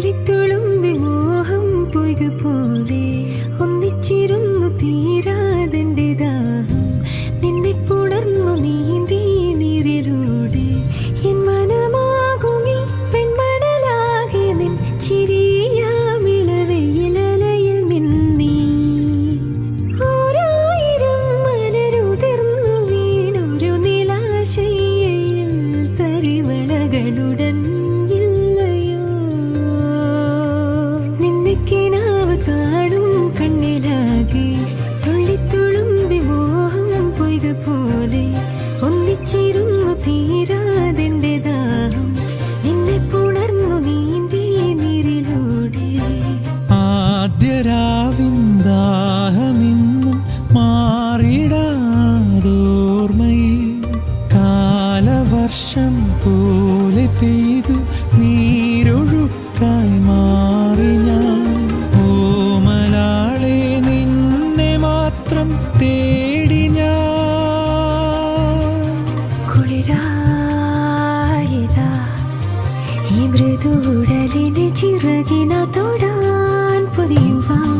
തുള്ളിത്തുളുമ്പി മോഹം പൊയ്കു പോലെ ഒന്നിച്ചിരുന്നു തീരാതെ മാറിടാതോർമ്മയിൽ കാലവർഷം പോലെ പെയ്തു നീരൊഴുക്കായി മാറി ഞാൻ. ഓമലാളെ നിന്നെ മാത്രം തേടി ഞാൻ. കുളിരായതാ ഈ മൃദുടലിന് ചിറകിന തൊടാൻ പൊതിയുവാൻ